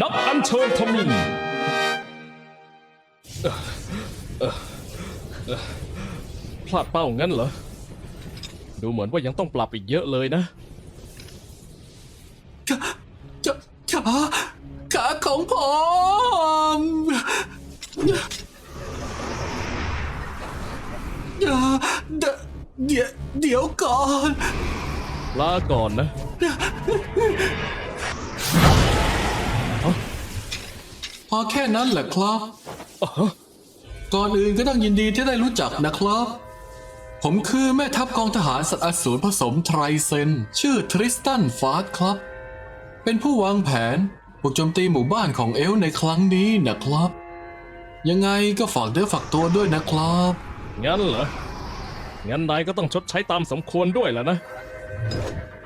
นักอัญเชิญทมินพลาดเป้างั้นเหรอ ดูเหมือนว่ายังต้องปรับอีกเยอะเลยนะจะขาขาของผมอย่าเดเดี๋ยวเดี๋ยวก่อน ลาก่อนนะ พอแค่นั้นแหละครับ ก่อนอื่นก็ต้องยินดีที่ได้รู้จักนะครับ ผมคือแม่ทัพกองทหารสัตว์อสูรผสมไทรเซน ชื่อทริสตันฟาสครับ เป็นผู้วางแผนบุกโจมตีหมู่บ้านของเอลฟ์ในครั้งนี้นะครับ ยังไงก็ฝากเด้อฝากตัวด้วยนะครับ งั้นเหรอ งั้นนายก็ต้องชดใช้ตามสมควรด้วยแหละนะ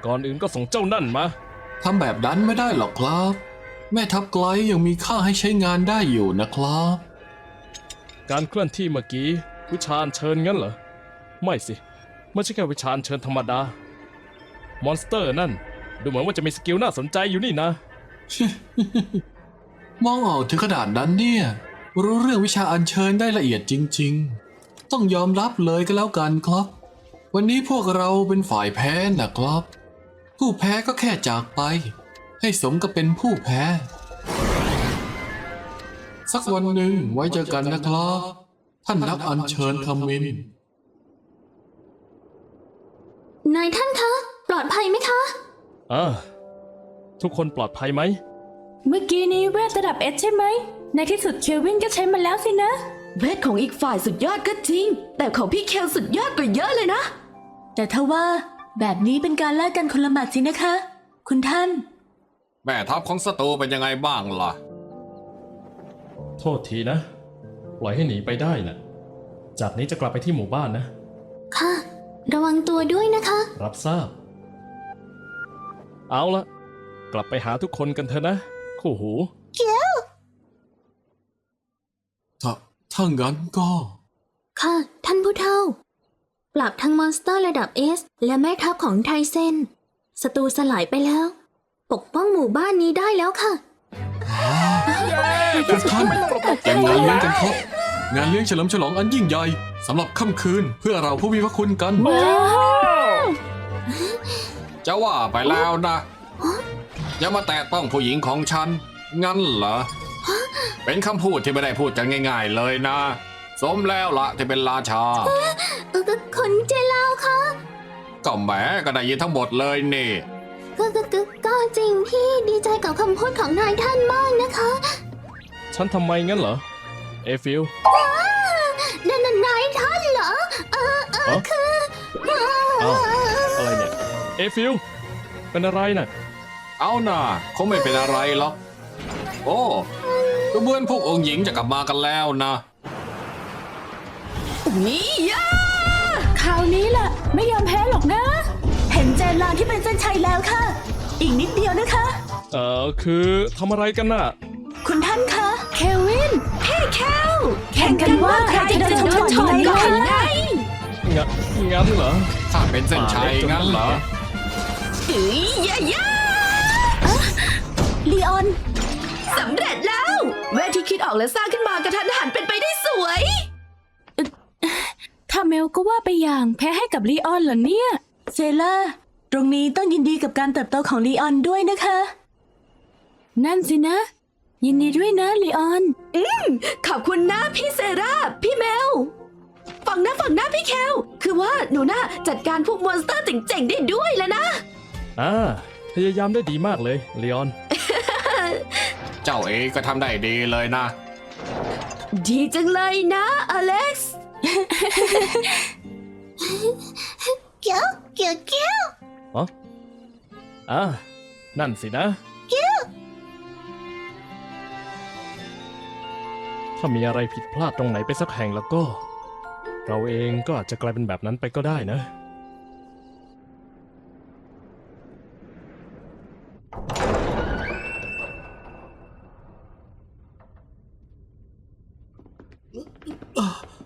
ก่อนอื่นก็ส่งเจ้านั่นมา ทำแบบนั้นไม่ได้หรอกครับ แม่ทัพไกลยังมีค่าให้ใช้งานได้อยู่นะครับ การเคลื่อนที่เมื่อกี้ วิชาญเชิญงั้นเหรอ ไม่สิ ไม่ใช่แค่วิชาญเชิญธรรมดา มอนสเตอร์นั่น ดูเหมือนว่าจะมีสกิลน่าสนใจอยู่นี่นะ มองออกถึงขนาดนั้นเนี่ย รู้เรื่องวิชาอัญเชิญได้ละเอียดจริง ๆ ต้องยอมรับเลยก็แล้วกันครับ วันนี้พวกเราเป็นฝ่ายแพ้นะครับ ผู้แพ้ก็แค่จากไป ให้สมกับเป็นผู้แพ้ สักวันหนึ่งไว้เจอกันนะครับ ท่านนักอัญเชิญธมิน นายท่านคะ ปลอดภัยไหมคะอ่าทุกคนปลอดภัยไหม เมื่อกี้นี้เวทระดับเอสใช่ไหม ในที่สุดเควินก็ใช้มันแล้วสินะ เวทของอีกฝ่ายสุดยอดก็จริง แต่ของพี่เคลสุดยอดกว่าเยอะเลยนะ แต่ถ้าว่าแบบนี้เป็นการแลกกันคนละหมัดสินะคะ คุณท่าน แม่ทัพของศัตรูเป็นยังไงบ้างล่ะ โทษทีนะ ปล่อยให้หนีไปได้นะจากนี้จะกลับไปที่หมู่บ้านนะ ค่ะ ระวังตัวด้วยนะคะ รับทราบ เอาละกลับไปหาทุกคนกันเถอะนะ คู่หู ถ้าถ้างั้นก็ ค่ะ ท่านผู้เฒ่า ปราบทั้งมอนสเตอร์ระดับเอสและแม่ทัพของไทเซนศัตรูสลายไปแล้ว ปกป้องหมู่บ้านนี้ได้แล้วค่ะ ทุกท่านเตรียมงานเลี้ยงกันครับ งานเลี้ยงเฉลิมฉลองอันยิ่งใหญ่สำหรับค่ำคืนเพื่อเราผู้มีพระคุณกัน จะว่าไปแล้วนะอย่ามาแตะต้องผู้หญิงของฉัน งั้นเหรอ เป็นคำพูดที่ไม่ได้พูดกันง่าย ๆ เลยนะ สมแล้วละที่เป็นราชา เออก็คนเจลาวค่ะ ก็แหมก็ได้ยินทั้งหมดเลยนี่ ก็ก็ก็ก็จริงพี่ดีใจกับคำพูดของนายท่านมากนะคะฉันทำไมงั้นเหรอ เอฟิล นั่นนายท่านเหรอ เออเออคือเอออ้าอะไรเนี่ย เอฟิล เป็นอะไรน่ะ เอาน่ะคงไม่เป็นอะไรหรอกโอ้ดูเหมือนพวกองค์หญิงจะกลับมากันแล้วนะ นี่ยะคราวนี้ล่ะ ไม่ยอมแพ้หรอกนะ ห็นเจนลางที่เป็นเส้นชัยแล้วค่ะ อีกนิดเดียวนะคะ เอ่อคือทำอะไรกันน่ะ คุณท่านคะเควินพี่เคลแข่งกันว่าใครจะโดนถอนก่อนไงงะงั้นเหรอถ้าเป็นเส้นชัยงั้นเหรอเฮ้ยยะยะลีออนสำเร็จแล้วเวทที่คิดออกและสร้างขึ้นมากระทันหันเป็นไปได้สวย ถ้าเมลก็ว่าไปอย่างแพ้ให้กับลีออนเหรอเนี่ย เซล่า ตรงนี้ต้องยินดีกับการเติบโตของลีออนด้วยนะคะ นั่นสินะ ยินดีด้วยนะลีออนขอบคุณนะพี่เซราพี่เมลฝั่งหน้าฝั่งหน้าพี่เคลคือว่าหนูน่าจัดการพวกมอนสเตอร์เจ๋งๆได้ด้วยแล้วนะ อ่าพยายามได้ดีมากเลยเลออน เจ้าเองก็ทำได้ดีเลยนะ ดีจังเลยนะอเล็กซ์เกี้ยว เกี้ยวเกี้ยวอ่านั่นสินะ ถ้ามีอะไรผิดพลาดตรงไหนไปสักแห่งแล้วก็ เราเองก็อาจจะกลายเป็นแบบนั้นไปก็ได้นะ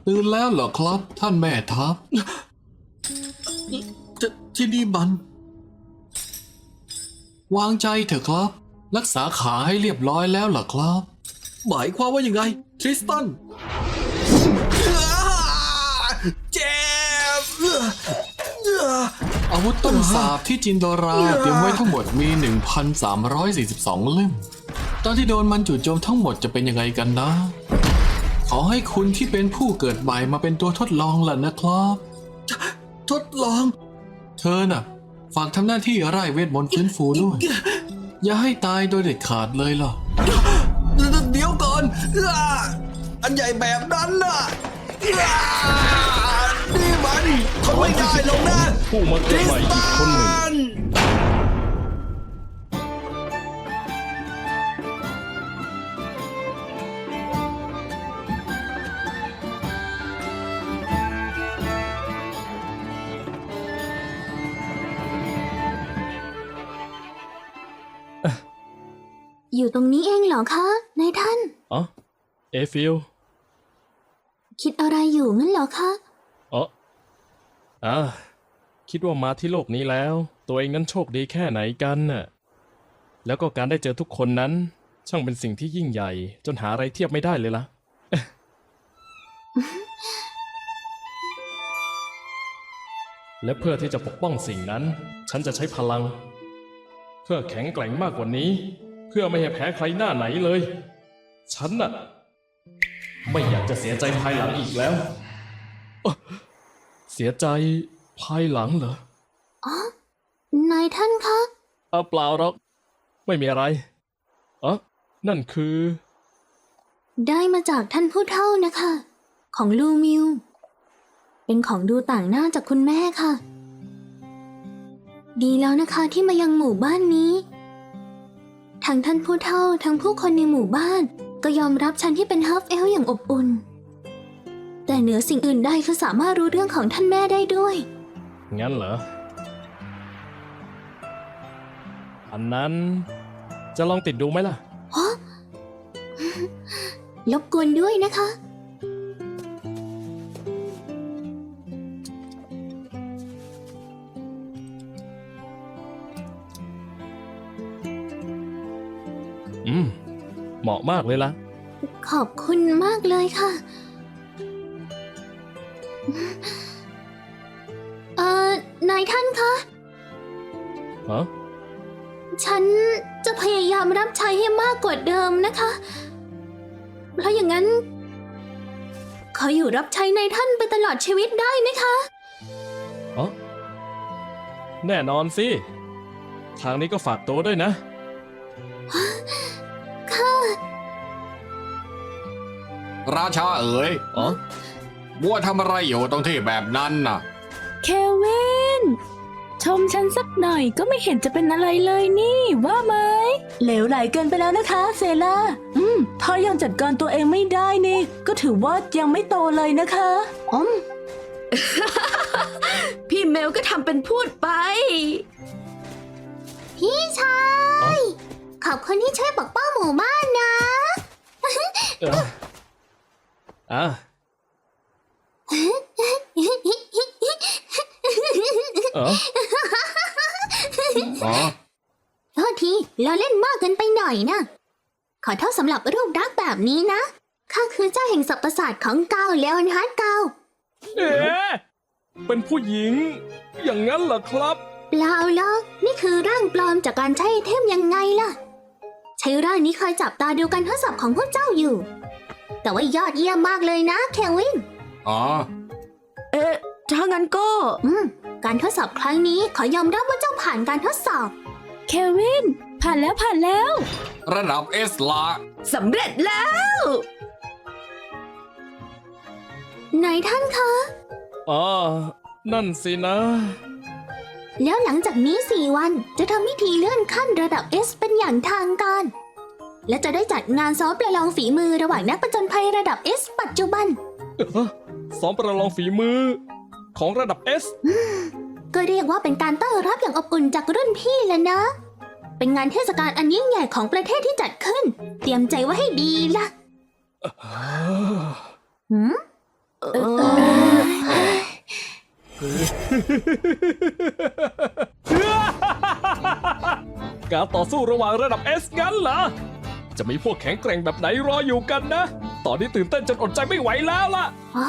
ตื่นแล้วเหรอครับ ท่านแม่ทัพ ที่นี่มัน วางใจเถอะครับ รักษาขาให้เรียบร้อยแล้วเหรอครับ หมายความว่ายังไง ทริสตันเจ็บอาวุธต้นสาบที่จินโดราเตรียมไว้ทั้งหมดมี 1,342 เล่ม ตอนที่โดนมันจู่โจมทั้งหมดจะเป็นยังไงกันนะ ขอให้คุณที่เป็นผู้เกิดใหม่มาเป็นตัวทดลองล่ะนะครับ ทดลอง เธอน่ะ ฝากทำหน้าที่ไร้เวทมนต์ฟื้นฟูด้วย อย่าให้ตายโดยเด็ดขาดเลยล่ะ เดี๋ยวก่อนอ่าอันใหญ่แบบนั้นน่ะอ่านี่มันทนไม่ได้หรอกนะผู้มาเกิดใหม่อีกคนหนึ่งน อยู่ตรงนี้เองเหรอคะนายท่าน อ๋อเอฟิลคิดอะไรอยู่งั้นเหรอคะ อ๋ออ่าคิดว่ามาที่โลกนี้แล้ว ตัวเองนั้นโชคดีแค่ไหนกันน่ะ แล้วก็การได้เจอทุกคนนั้น ช่างเป็นสิ่งที่ยิ่งใหญ่ จนหาอะไรเทียบไม่ได้เลยล่ะ และเพื่อที่จะปกป้องสิ่งนั้น ฉันจะใช้พลัง เพื่อแข็งแกร่งมากกว่านี้เพื่อไม่ให้แพ้ใครหน้าไหนเลย ฉันน่ะ ไม่อยากจะเสียใจภายหลังอีกแล้ว เสียใจภายหลังเหรอนายท่านคะเอาเปล่าหรอก ไม่มีอะไรอ๋อนั่นคือ ได้มาจากท่านผู้เฒ่านะคะ ของลูมิว เป็นของดูต่างหน้าจากคุณแม่ค่ะ ดีแล้วนะคะที่มายังหมู่บ้านนี้ ทั้งท่านผู้เฒ่าทั้งผู้คนในหมู่บ้าน ก็ยอมรับฉันที่เป็นฮัฟเอลอย่างอบอุ่น แต่เหนือสิ่งอื่นใดคือสามารถรู้เรื่องของท่านแม่ได้ด้วย งั้นเหรอ อันนั้นจะลองติดดูไหมล่ะรบกวนด้วยนะคะ มาะมากเลยล่ะ ขอบคุณมากเลยค่ะ เอ่อ นายท่านคะ ฮะ ฉันจะพยายามรับใช้ให้มากกว่าเดิมนะคะ เพราะอย่างนั้น ขออยู่รับใช้นายท่านไปตลอดชีวิตได้ไหมคะอ๋อแน่นอนสิ ทางนี้ก็ฝากตัวด้วยนะค่ะ ราชาเอ๋ยอ๋อบัวทำอะไรอยู่ตรงที่แบบนั้นน่ะ เควิน ชมฉันสักหน่อยก็ไม่เห็นจะเป็นอะไรเลยนี่ ว่าไหมเหลวไหลเกินไปแล้วนะคะเซล่าอืมถ้ายังจัดการตัวเองไม่ได้นี่ ก็ถือว่ายังไม่โตเลยนะคะอมพี่เมลก็ทำเป็นพูดไป พี่ชาย ขอบคุณที่ช่วยปกป้องหมู่บ้านนะ เออ อะเอออ๋อโทษทีเราเล่นมากเกินไปหน่อยนะ ขอโทษสำหรับรูปรักษณ์แบบนี้นะ ข้าคือเจ้าแห่งสัพประสาทของเกาเลวอนฮาร์ดเกาเอ๊ะเป็นผู้หญิง อย่างนั้นเหรอครับ เปล่าหรอกนี่คือร่างปลอมจากการใช้ไอเทมยังไงล่ะ ใช้ร่างนี้คอยจับตาดูการทดสอบของพวกเจ้าอยู่ แต่ว่ายอดเยี่ยมมากเลยนะเควิน อ๋อ เอ๊ะถ้างั้นก็ อืม การทดสอบครั้งนี้ขอยอมรับว่าเจ้าผ่านการทดสอบ เควิน ผ่านแล้วผ่านแล้ว ระดับเอสละสำเร็จแล้ว ไหนท่านคะ อ๋อ นั่นสินะ แล้วหลังจากนี้ 4 วันจะทำพิธีเลื่อนขั้นระดับ S เป็นอย่างทางการ และจะได้จัดงานซ้อมประลองฝีมือระหว่างนักประจนภัยระดับ S ปัจจุบัน เอ้อซ้อมประลองฝีมือ ของระดับ S ก็เรียกว่าเป็นการต้อนรับอย่างอบอุ่นจากรุ่นพี่แล้วนะ เป็นงานเทศกาลอันยิ่งใหญ่ของประเทศที่จัดขึ้น เตรียมใจไว้ให้ดีล่ะหืมเออการต่อสู้ระหว่างระดับ S งั้นเหรอ จะมีพวกแข็งแกร่งแบบไหนรออยู่กันนะ ตอนนี้ตื่นเต้นจนอดใจไม่ไหวแล้วล่ะ อ๋อ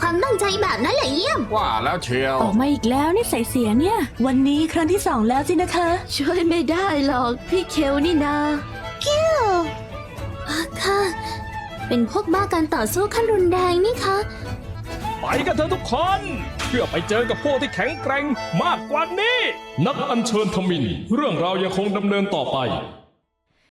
ความตั้งใจแบบนั้นแหละเยี่ยม ว่าแล้วเชียว ออกมาอีกแล้วนี่ใส่เสียเนี่ย วันนี้ครั้งที่สองแล้วสินะคะ ช่วยไม่ได้หรอก พี่เคลนี่นาค่ะ เป็นพวกบ้าการต่อสู้ขั้นรุนแรงนี่คะไปกันเถอะทุกคน เพื่อไปเจอกับพวกที่แข็งแกร่งมากกว่านี้ นักอัญเชิญทมิน เรื่องราวยังคงดำเนินต่อไป